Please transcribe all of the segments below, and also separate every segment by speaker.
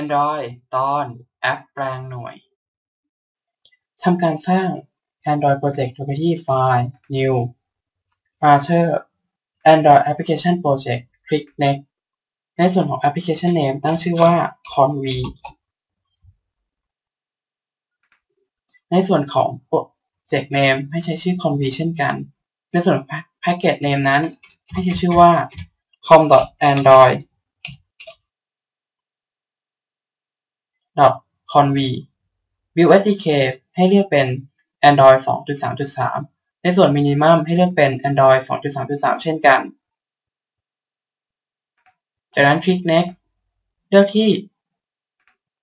Speaker 1: Android ตอนแอปแปลงหน่วยทำการสร้าง Android Project โดยไปที่ไฟล์ New Further Android Application Project คลิก Next ในส่วนของ Application Name ตั้งชื่อว่า conv ในส่วนของ Project Name ให้ใช้ชื่อ conv เช่นกัน ในส่วนของ Package Name นั้น ให้ใช้ชื่อว่า com.android .conv view sdk ให้เลือกเป็น android 2.3.3 ในส่วน minimum ให้เลือกเป็น android 2.3.3 เช่นกัน จากนั้นคลิก next เลือกที่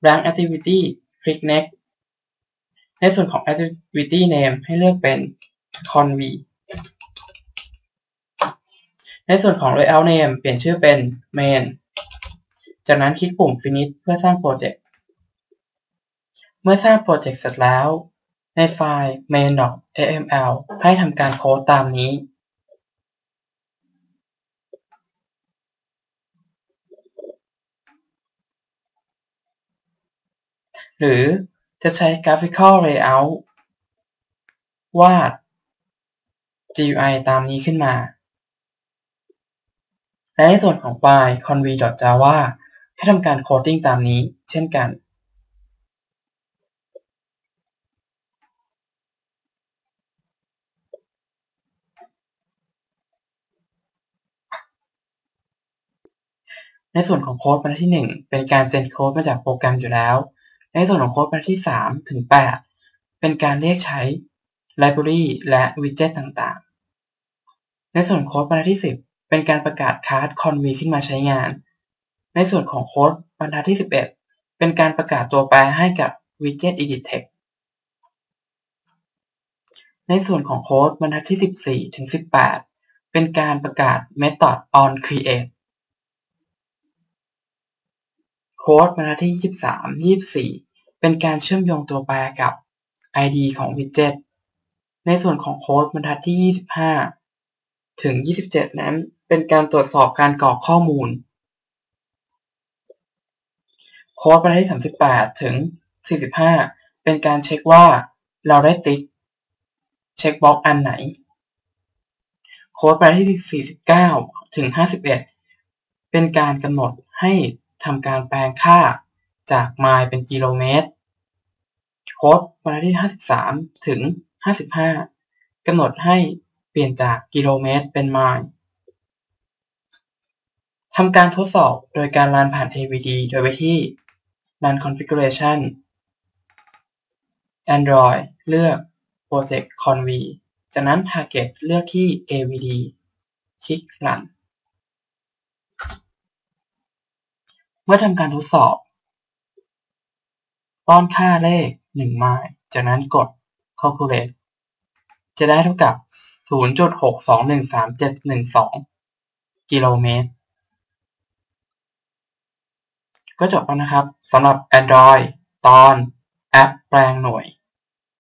Speaker 1: blank activity คลิก next ในส่วนของ activity name ให้เลือกเป็น conv ในส่วนของ layout name เปลี่ยนชื่อเป็น main จากนั้นคลิกปุ่ม finish เพื่อสร้างโปรเจกต์ เมื่อสร้างโปรเจกต์เสร็จแล้ว ในไฟล์ main.aml ให้ทำการโค้ดตามนี้ หรือจะใช้ graphical layout วาด GUI ตามนี้ขึ้นมา และในส่วนของไฟล์ conv.java ให้ทำการโคดดิ้งตามนี้เช่นกัน ในส่วนของโค้ดบรรทัดที่ 1 เป็นการเจนโค้ดมาจากโปรแกรมอยู่แล้ว ในส่วนของโค้ดบรรทัดที่ 3 ถึง 8 เป็นการเรียกใช้ library และวิดเจ็ตต่างๆ ในส่วนโค้ดบรรทัดที่ 10 เป็นการประกาศคลาส conv ขึ้นมาใช้งาน ในส่วนของโค้ดบรรทัดที่ 11 เป็นการประกาศตัวแปรให้กับ widget edit text ในส่วนของโค้ดบรรทัดที่ 14 ถึง 18 เป็นการประกาศ method on create โค้ดบรรทัดที่ 23 24 เป็นการเชื่อมโยงตัวแปรกับ ID ของ widget ในส่วนของโค้ดบรรทัดที่ 25 ถึง 27 นั้น เป็นการตรวจสอบการกรอกข้อมูล โค้ดบรรทัดที่ 38 ถึง 45 เป็นการเช็คว่าเราได้ติ๊ก เช็คบ็อกอันไหน โค้ดบรรทัดที่ 49 ถึง 51 เป็นการกำหนดให้ ทำการแปลงค่าจากไมล์เป็นกิโลเมตรโค้ดบรรทัดที่ 53 ถึง 55กำหนดให้เปลี่ยนจากกิโลเมตรเป็นไมล์ทำการทดสอบโดยการรันผ่าน AVD โดยไปที่ Run Configuration Android เลือก Project Conv จากนั้น Target เลือกที่ AVD คลิก Run เมื่อทำการทดสอบ ป้อนค่าเลข1ไมล์จากนั้นกด Calculate จะได้เท่ากับ 0.6213712กิโลเมตร ก็จบแล้วนะครับสำหรับ Android ตอนแอปแปลงหน่วย